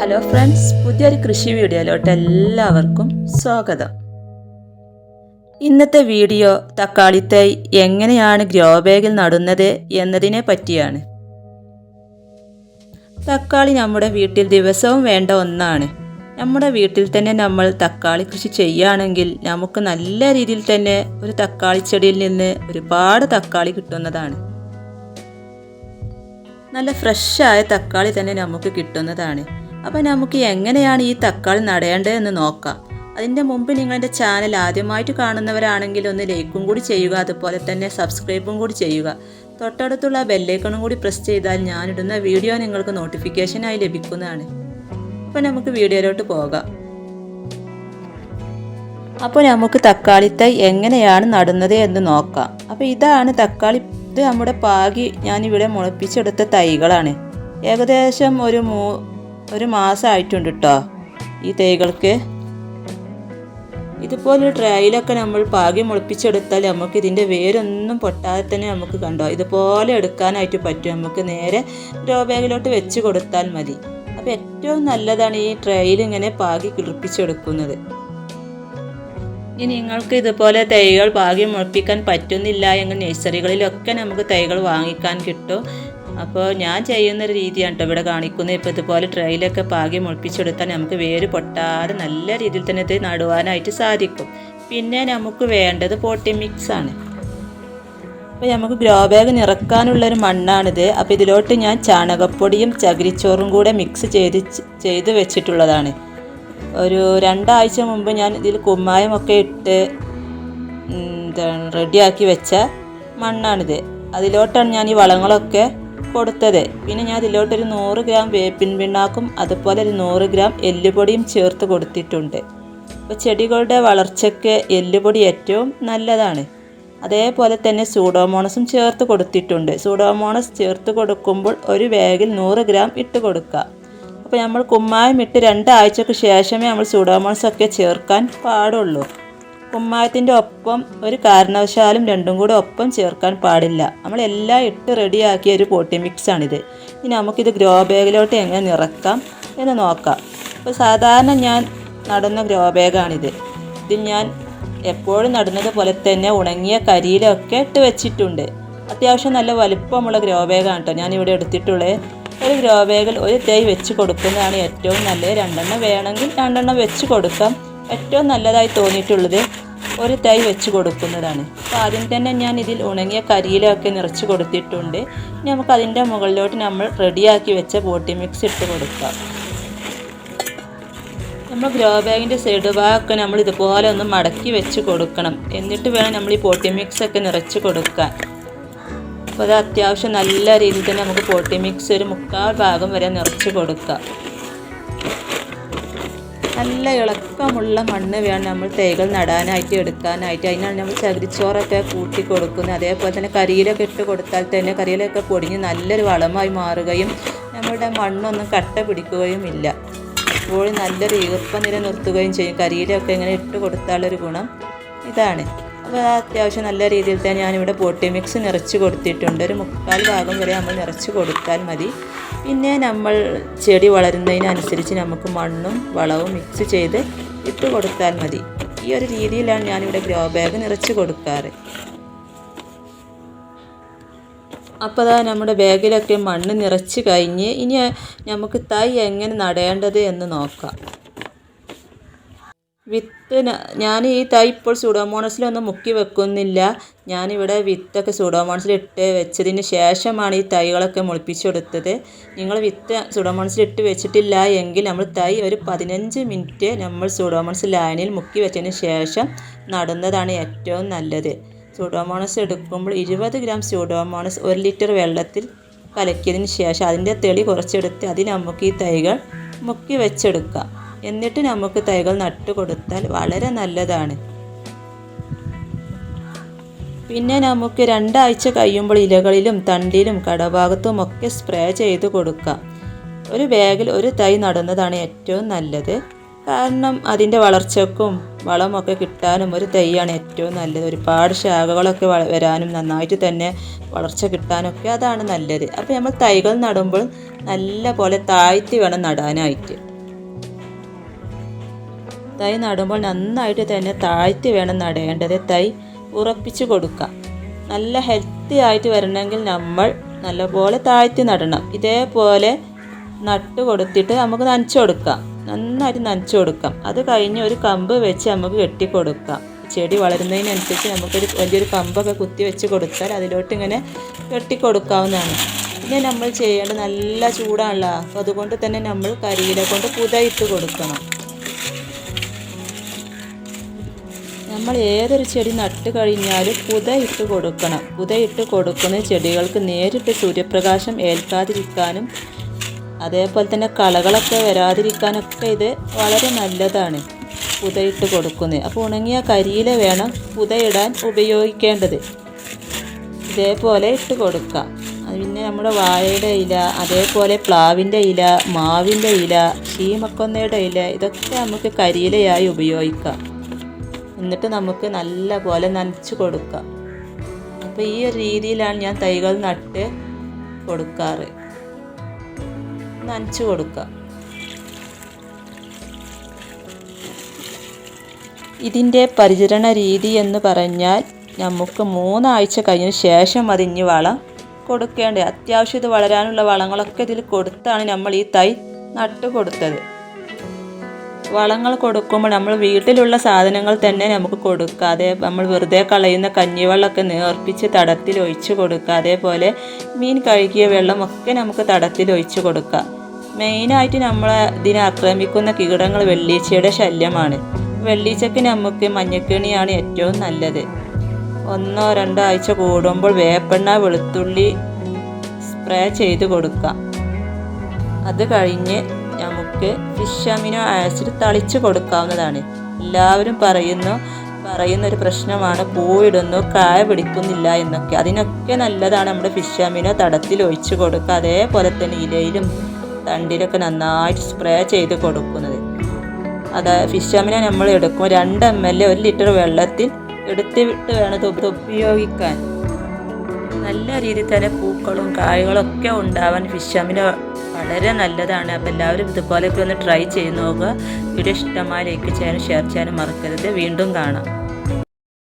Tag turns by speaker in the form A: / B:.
A: Hello friends പുതിയൊരു കൃഷി വീഡിയോയിലോട്ട് എല്ലാവർക്കും സ്വാഗതം. ഇന്നത്തെ വീഡിയോ തക്കാളി തൈ എങ്ങനെയാണ് ഗ്രോ ബാഗിൽ നടുന്നത് എന്നതിനെ പറ്റിയാണ്. തക്കാളി നമ്മുടെ വീട്ടിൽ ദിവസവും വേണ്ട ഒന്നാണ്. നമ്മുടെ വീട്ടിൽ തന്നെ നമ്മൾ തക്കാളി കൃഷി ചെയ്യുകയാണെങ്കിൽ നമുക്ക് നല്ല രീതിയിൽ തന്നെ ഒരു തക്കാളി ചെടിയിൽ നിന്ന് ഒരുപാട് തക്കാളി കിട്ടുന്നതാണ്. നല്ല ഫ്രഷായ തക്കാളി തന്നെ നമുക്ക് കിട്ടുന്നതാണ്. അപ്പോൾ നമുക്ക് എങ്ങനെയാണ് ഈ തക്കാളി നടേണ്ടതെന്ന് നോക്കാം. അതിന്റെ മുമ്പ് നിങ്ങളുടെ ചാനൽ ആദ്യമായിട്ട് കാണുന്നവരാണെങ്കിൽ ഒന്ന് ലൈക്കും കൂടി ചെയ്യുക അതുപോലെ തന്നെ സബ്സ്ക്രൈബും കൂടി ചെയ്യുക. തൊട്ടടുത്തുള്ള ബെല്ലൈക്കണും കൂടി പ്രസ് ചെയ്താൽ ഞാനിടുന്ന വീഡിയോ നിങ്ങൾക്ക് നോട്ടിഫിക്കേഷനായി ലഭിക്കുന്നതാണ്. അപ്പോൾ നമുക്ക് വീഡിയോയിലോട്ട് പോകാം. അപ്പോൾ നമുക്ക് തക്കാളി തൈ എങ്ങനെയാണ് നടുന്നത് എന്ന് നോക്കാം. അപ്പോൾ ഇതാണ് തക്കാളി ഇത് നമ്മുടെ പാകി ഞാനിവിടെ മുളപ്പിച്ചെടുത്ത തൈകളാണ്. ഏകദേശം ഒരു മൂ ഒരു മാസമായിട്ടുണ്ട് കേട്ടോ ഈ തൈകൾക്ക്. ഇതുപോലെ ട്രൈയിലൊക്കെ നമ്മൾ പാകി മുളപ്പിച്ചെടുത്താൽ നമുക്ക് ഇതിന്റെ വേരൊന്നും പൊട്ടാതെ തന്നെ നമുക്ക് കണ്ടോ? ഇതുപോലെ എടുക്കാനായിട്ട് പറ്റും. നമുക്ക് നേരെ ഗ്രോ ബാഗിലോട്ട് വെച്ച് കൊടുത്താൽ മതി. അപ്പോൾ ഏറ്റവും നല്ലതാണ് ഈ ട്രൈയിൽ ഇങ്ങനെ പാകി കിളിപ്പിച്ചെടുക്കുന്നത്. ഇനി നിങ്ങൾക്ക് ഇതുപോലെ തൈകൾ പാകി മുളപ്പിക്കാൻ പറ്റുന്നില്ല എങ്കിൽ നഴ്സറികളിലൊക്കെ നമുക്ക് തൈകൾ വാങ്ങിക്കാൻ കിട്ടും. അപ്പോൾ ഞാൻ ചെയ്യുന്ന ഒരു രീതിയാണ് കേട്ടോ ഇവിടെ കാണിക്കുന്നത് ഇപ്പോൾ ഇതുപോലെ ട്രെയിലൊക്കെ പാകി മുളപ്പിച്ചെടുത്താൽ നമുക്ക് വേര് പൊട്ടാതെ നല്ല രീതിയിൽ തന്നെ ഇത് നടുവാനായിട്ട് സാധിക്കും. പിന്നെ നമുക്ക് വേണ്ടത് പോട്ടി മിക്സാണ് അപ്പോൾ നമുക്ക് ഗ്രോ ബാഗ് നിറക്കാനുള്ളൊരു മണ്ണാണിത്. അപ്പോൾ ഇതിലോട്ട് ഞാൻ ചാണകപ്പൊടിയും ചകിരിച്ചോറും കൂടെ മിക്സ് ചെയ്ത് ചെയ്ത് വെച്ചിട്ടുള്ളതാണ്. ഒരു രണ്ടാഴ്ച മുമ്പ് ഞാൻ ഇതിൽ കുമ്മായമൊക്കെ ഇട്ട് റെഡിയാക്കി വെച്ച മണ്ണാണിത്. അതിലോട്ടാണ് ഞാൻ ഈ വളങ്ങളൊക്കെ കൊടുത്തത്. പിന്നെ ഞാൻ ഇതിലോട്ടൊരു നൂറ് ഗ്രാം വേപ്പിൻ പിണ്ണാക്കും അതുപോലെ ഒരു നൂറ് ഗ്രാം എല്ലുപൊടിയും ചേർത്ത് കൊടുത്തിട്ടുണ്ട്. അപ്പോൾ ചെടികളുടെ വളർച്ചയ്ക്ക് എല്ലുപൊടി ഏറ്റവും നല്ലതാണ്. അതേപോലെ തന്നെ സൂഡോമോണസും ചേർത്ത് കൊടുത്തിട്ടുണ്ട്. സൂഡോമോണസ് ചേർത്ത് കൊടുക്കുമ്പോൾ ഒരു ബാഗിൽ നൂറ് ഗ്രാം ഇട്ട് കൊടുക്കുക. അപ്പോൾ നമ്മൾ കുമ്മായം ഇട്ട് രണ്ടാഴ്ചക്ക് ശേഷമേ നമ്മൾ സൂഡോമോണസ് ഒക്കെ ചേർക്കാൻ പാടുള്ളൂ. കുമ്മായത്തിന്റെ ഒപ്പം ഒരു കാരണവശാലും രണ്ടും കൂടെ ഒപ്പം ചേർക്കാൻ പാടില്ല. നമ്മളെല്ലാം ഇട്ട് റെഡിയാക്കിയ ഒരു പോട്ടി മിക്സാണിത്. ഇനി നമുക്കിത് ഗ്രോ ബാഗിലോട്ട് എങ്ങനെ നിറക്കാം എന്ന് നോക്കാം. അപ്പോൾ സാധാരണ ഞാൻ നടുന്ന ഗ്രോ ബാഗാണിത്. ഇതിൽ ഞാൻ എപ്പോഴും നടുന്നത് പോലെ തന്നെ ഉണങ്ങിയ കരിയിലൊക്കെ ഇട്ട് വെച്ചിട്ടുണ്ട്. അത്യാവശ്യം നല്ല വലുപ്പമുള്ള ഗ്രോ ബാഗാണ് കേട്ടോ ഞാനിവിടെ എടുത്തിട്ടുള്ളത്. ഒരു ഗ്രോ ബാഗിൽ ഒരു തൈ വെച്ച് കൊടുക്കുന്നതാണ് ഏറ്റവും നല്ലത്. രണ്ടെണ്ണം വേണമെങ്കിൽ രണ്ടെണ്ണം വെച്ച് കൊടുക്കാം. ഏറ്റവും നല്ലതായി തോന്നിയിട്ടുള്ളത് ഒരു തൈ വെച്ച് കൊടുക്കുന്നതാണ്. അപ്പോൾ ആദ്യം തന്നെ ഞാൻ ഇതിൽ ഉണങ്ങിയ കരിയിലൊക്കെ നിറച്ച് കൊടുത്തിട്ടുണ്ട്. ഇനി നമുക്ക് അതിന്റെ മുകളിലോട്ട് നമ്മൾ റെഡിയാക്കി വെച്ച ബോട്ടി മിക്സ് ഇട്ട് കൊടുക്കാം. നമ്മൾ ഗ്രോ ബാഗിന്റെ സൈഡ് ഭാഗമൊക്കെ നമ്മൾ ഇതുപോലെ ഒന്ന് മടക്കി വെച്ച് കൊടുക്കണം. എന്നിട്ട് വേണം നമ്മൾ ഈ പോട്ടി മിക്സ് ഒക്കെ നിറച്ച് കൊടുക്കാൻ. അപ്പോൾ അത് അത്യാവശ്യം നല്ല രീതിയിൽ തന്നെ നമുക്ക് പോട്ടി മിക്സ് ഒരു മുക്കാൽ ഭാഗം വരെ നിറച്ച് കൊടുക്കാം. നല്ല ഇളക്കമുള്ള മണ്ണ് വേണം നമ്മൾ തൈകൾ നടാനായിട്ട് എടുക്കാനായിട്ട്. അതിനാണ് നമ്മൾ ചകിരിച്ചോറൊക്കെ കൂട്ടി കൊടുക്കുന്നത്. അതേപോലെ തന്നെ കരിയിലൊക്കെ ഇട്ട് കൊടുത്താൽ തന്നെ കരിയിലൊക്കെ പൊടിഞ്ഞ് നല്ലൊരു വളമായി മാറുകയും നമ്മുടെ മണ്ണൊന്നും കട്ട പിടിക്കുകയും ഇല്ല. എപ്പോഴും നല്ലൊരു ഈർപ്പം നിലനിർത്തുകയും ചെയ്യും. കരിയിലൊക്കെ ഇങ്ങനെ ഇട്ട് കൊടുത്താലൊരു ഗുണം. ഇതാണ്. അപ്പോൾ അത്യാവശ്യം നല്ല രീതിയിൽ തന്നെ ഞാനിവിടെ പോട്ടി മിക്സ് നിറച്ച് കൊടുത്തിട്ടുണ്ട്. ഒരു മുക്കാൽ ഭാഗം വരെ നമ്മൾ നിറച്ച് കൊടുത്താൽ മതി. പിന്നെ നമ്മൾ ചെടി വളരുന്നതിനനുസരിച്ച് നമുക്ക് മണ്ണും വളവും മിക്സ് ചെയ്ത് ഇട്ട് കൊടുത്താൽ മതി. ഈ ഒരു രീതിയിലാണ് ഞാനിവിടെ ഗ്രോ ബാഗ് നിറച്ച് കൊടുക്കാറ്. അപ്പോൾ അതാ നമ്മുടെ ബാഗിലൊക്കെ മണ്ണ് നിറച്ച് കഴിഞ്ഞ് ഇനി നമുക്ക് തൈ എങ്ങനെ നടേണ്ടത് എന്ന് നോക്കാം. വിത്ത് ഞാൻ ഈ തൈ ഇപ്പോൾ സൂഡോമോണസിലൊന്നും മുക്കി വെക്കുന്നില്ല. ഞാനിവിടെ വിത്തൊക്കെ സുഡോമോണസിലിട്ട് വെച്ചതിന് ശേഷമാണ് ഈ തൈകളൊക്കെ മുളിപ്പിച്ചെടുത്തത്. നിങ്ങൾ വിത്ത് സുഡോമോണസിലിട്ട് വെച്ചിട്ടില്ല എങ്കിൽ നമ്മൾ തൈ ഒരു പതിനഞ്ച് മിനിറ്റ് നമ്മൾ സൂഡോമോണസ് ലൈനിൽ മുക്കി വെച്ചതിന് ശേഷം നടുന്നതാണ് ഏറ്റവും നല്ലത്. സൂഡോമോണസ് എടുക്കുമ്പോൾ ഇരുപത് ഗ്രാം സൂഡോമോണസ് ഒരു ലിറ്റർ വെള്ളത്തിൽ കലക്കിയതിന് ശേഷം അതിന്റെ തെളി കുറച്ചെടുത്ത് അതിൽ നമുക്ക് ഈ തൈകൾ മുക്കി വെച്ചെടുക്കാം. എന്നിട്ട് നമുക്ക് തൈകൾ നട്ടു കൊടുത്താൽ വളരെ നല്ലതാണ്. പിന്നെ നമുക്ക് രണ്ടാഴ്ച കഴിയുമ്പോൾ ഇലകളിലും തണ്ടിലും കടഭാഗത്തും ഒക്കെ സ്പ്രേ ചെയ്ത് കൊടുക്കാം. ഒരു ബാഗിൽ ഒരു തൈ നടുന്നതാണ് ഏറ്റവും നല്ലത്. കാരണം അതിന്റെ വളർച്ചക്കും വളമൊക്കെ കിട്ടാനും ഒരു തൈയാണ് ഏറ്റവും നല്ലത്. ഒരുപാട് ശാഖകളൊക്കെ വരാനും നന്നായിട്ട് തന്നെ വളർച്ച കിട്ടാനൊക്കെ അതാണ് നല്ലത്. അപ്പോൾ നമ്മൾ തൈകൾ നടുമ്പോൾ നല്ല പോലെ താഴ്ത്തി വേണം നടാനായിട്ട്. തൈ നടുമ്പോൾ നന്നായിട്ട് തന്നെ താഴ്ത്തി വേണം നടേണ്ടത്. തൈ ഉറപ്പിച്ച് കൊടുക്കാം. നല്ല ഹെൽത്തി ആയിട്ട് വരണമെങ്കിൽ നമ്മൾ നല്ലപോലെ താഴ്ത്തി നടണം. ഇതേപോലെ നട്ട് കൊടുത്തിട്ട് നമുക്ക് നനച്ചു കൊടുക്കാം. നന്നായിട്ട് നനച്ചു കൊടുക്കാം. അത് കഴിഞ്ഞ് ഒരു കമ്പ് വെച്ച് നമുക്ക് കെട്ടി കൊടുക്കാം. ചെടി വളരുന്നതിനനുസരിച്ച് നമുക്കൊരു വലിയൊരു കമ്പൊക്കെ കുത്തി വെച്ച് കൊടുത്താൽ അതിലോട്ട് ഇങ്ങനെ കെട്ടി കൊടുക്കാവുന്നതാണ്. പിന്നെ നമ്മൾ ചെയ്യേണ്ടത് നല്ല ചൂടാണല്ലോ. അപ്പോൾ അതുകൊണ്ട് തന്നെ നമ്മൾ കരിയില കൊണ്ട് പുതയിട്ട് കൊടുക്കണം. നമ്മൾ ഏതൊരു ചെടി നട്ട് കഴിഞ്ഞാലും പുതയിട്ട് കൊടുക്കണം. പുതയിട്ട് കൊടുക്കുന്ന ചെടികൾക്ക് നേരിട്ട് സൂര്യപ്രകാശം ഏൽക്കാതിരിക്കാനും അതേപോലെ തന്നെ കളകളൊക്കെ വരാതിരിക്കാനൊക്കെ ഇത് വളരെ നല്ലതാണ് പുതയിട്ട് കൊടുക്കുന്നത്. അപ്പോൾ ഉണങ്ങിയ കരിയില വേണം പുതയിടാൻ ഉപയോഗിക്കേണ്ടത്. ഇതേപോലെ ഇട്ട് കൊടുക്കാം പിന്നെ നമ്മുടെ വാഴയുടെ ഇല അതേപോലെ പ്ലാവിന്റെ ഇല മാവിന്റെ ഇല ക്ഷീമക്കൊന്നയുടെ ഇല ഇതൊക്കെ നമുക്ക് കരിയിലയായി ഉപയോഗിക്കാം. എന്നിട്ട് നമുക്ക് നല്ല പോലെ നനച്ച് കൊടുക്കാം. അപ്പോൾ ഈ ഒരു രീതിയിലാണ് ഞാൻ തൈകൾ നട്ട് കൊടുക്കാറ്. നനച്ച് കൊടുക്കാം. ഇതിന്റെ പരിചരണ രീതി എന്ന് പറഞ്ഞാൽ നമുക്ക് മൂന്നാഴ്ച കഴിഞ്ഞ ശേഷം അതിഞ്ഞ് വളം കൊടുക്കേണ്ടത്. അത്യാവശ്യം ഇത് വളരാനുള്ള വളങ്ങളൊക്കെ ഇതിൽ കൊടുത്താണ് നമ്മൾ ഈ തൈ നട്ട് കൊടുത്തത്. വളങ്ങൾ കൊടുക്കുമ്പോൾ നമ്മൾ വീട്ടിലുള്ള സാധനങ്ങൾ തന്നെ നമുക്ക് കൊടുക്കാതെ നമ്മൾ വെറുതെ കളയുന്ന കഞ്ഞിവെള്ളമൊക്കെ നേർപ്പിച്ച് തടത്തിൽ ഒഴിച്ചു കൊടുക്കുക. അതേപോലെ മീൻ കഴുകിയ വെള്ളമൊക്കെ നമുക്ക് തടത്തിൽ ഒഴിച്ചു കൊടുക്കുക. മെയിനായിട്ട് നമ്മളെ ഇതിനെ ആക്രമിക്കുന്ന കീടങ്ങൾ വെള്ളീച്ചയുടെ ശല്യമാണ്. വെള്ളീച്ചയ്ക്ക് നമുക്ക് മഞ്ഞക്കിണിയാണ് ഏറ്റവും നല്ലത്. ഒന്നോ രണ്ടോ ആഴ്ച കൂടുമ്പോൾ വേപ്പെണ്ണ വെളുത്തുള്ളി സ്പ്രേ ചെയ്ത് കൊടുക്കുക. അത് കഴിഞ്ഞ് നമുക്ക് ഫിഷ് അമിനോ ആസിഡ് തളിച്ച് കൊടുക്കാവുന്നതാണ്. എല്ലാവരും പറയുന്നു പറയുന്ന ഒരു പ്രശ്നമാണ് പൂവിടുന്നു കായ പിടിക്കുന്നില്ല എന്നൊക്കെ. അതിനൊക്കെ നല്ലതാണ് നമ്മുടെ ഫിഷ് അമിനോ തടത്തിൽ ഒഴിച്ചു കൊടുക്കുക. അതേപോലെ തന്നെ ഇലയിലും തണ്ടിലൊക്കെ നന്നായിട്ട് സ്പ്രേ ചെയ്ത് കൊടുക്കുന്നത്. അത് ഫിഷ് അമിനോ നമ്മൾ എടുക്കും രണ്ട് എം എൽ ഒരു ലിറ്റർ വെള്ളത്തിൽ എടുത്തിട്ട് വേണം ഉപയോഗിക്കാൻ. നല്ല രീതിയിൽ തന്നെ പൂക്കളും കായകളും ഒക്കെ ഉണ്ടാവാൻ ഫിഷ് അമിനോ വളരെ നല്ലതാണ്. അപ്പോൾ എല്ലാവരും ഇതുപോലെയൊക്കെ ഒന്ന് ട്രൈ ചെയ്ത് നോക്കുക. വീഡിയോ ഇഷ്ടമായി ലൈക്ക് ചെയ്യാനും ഷെയർ ചെയ്യാനും മറക്കരുത്. വീണ്ടും കാണാം.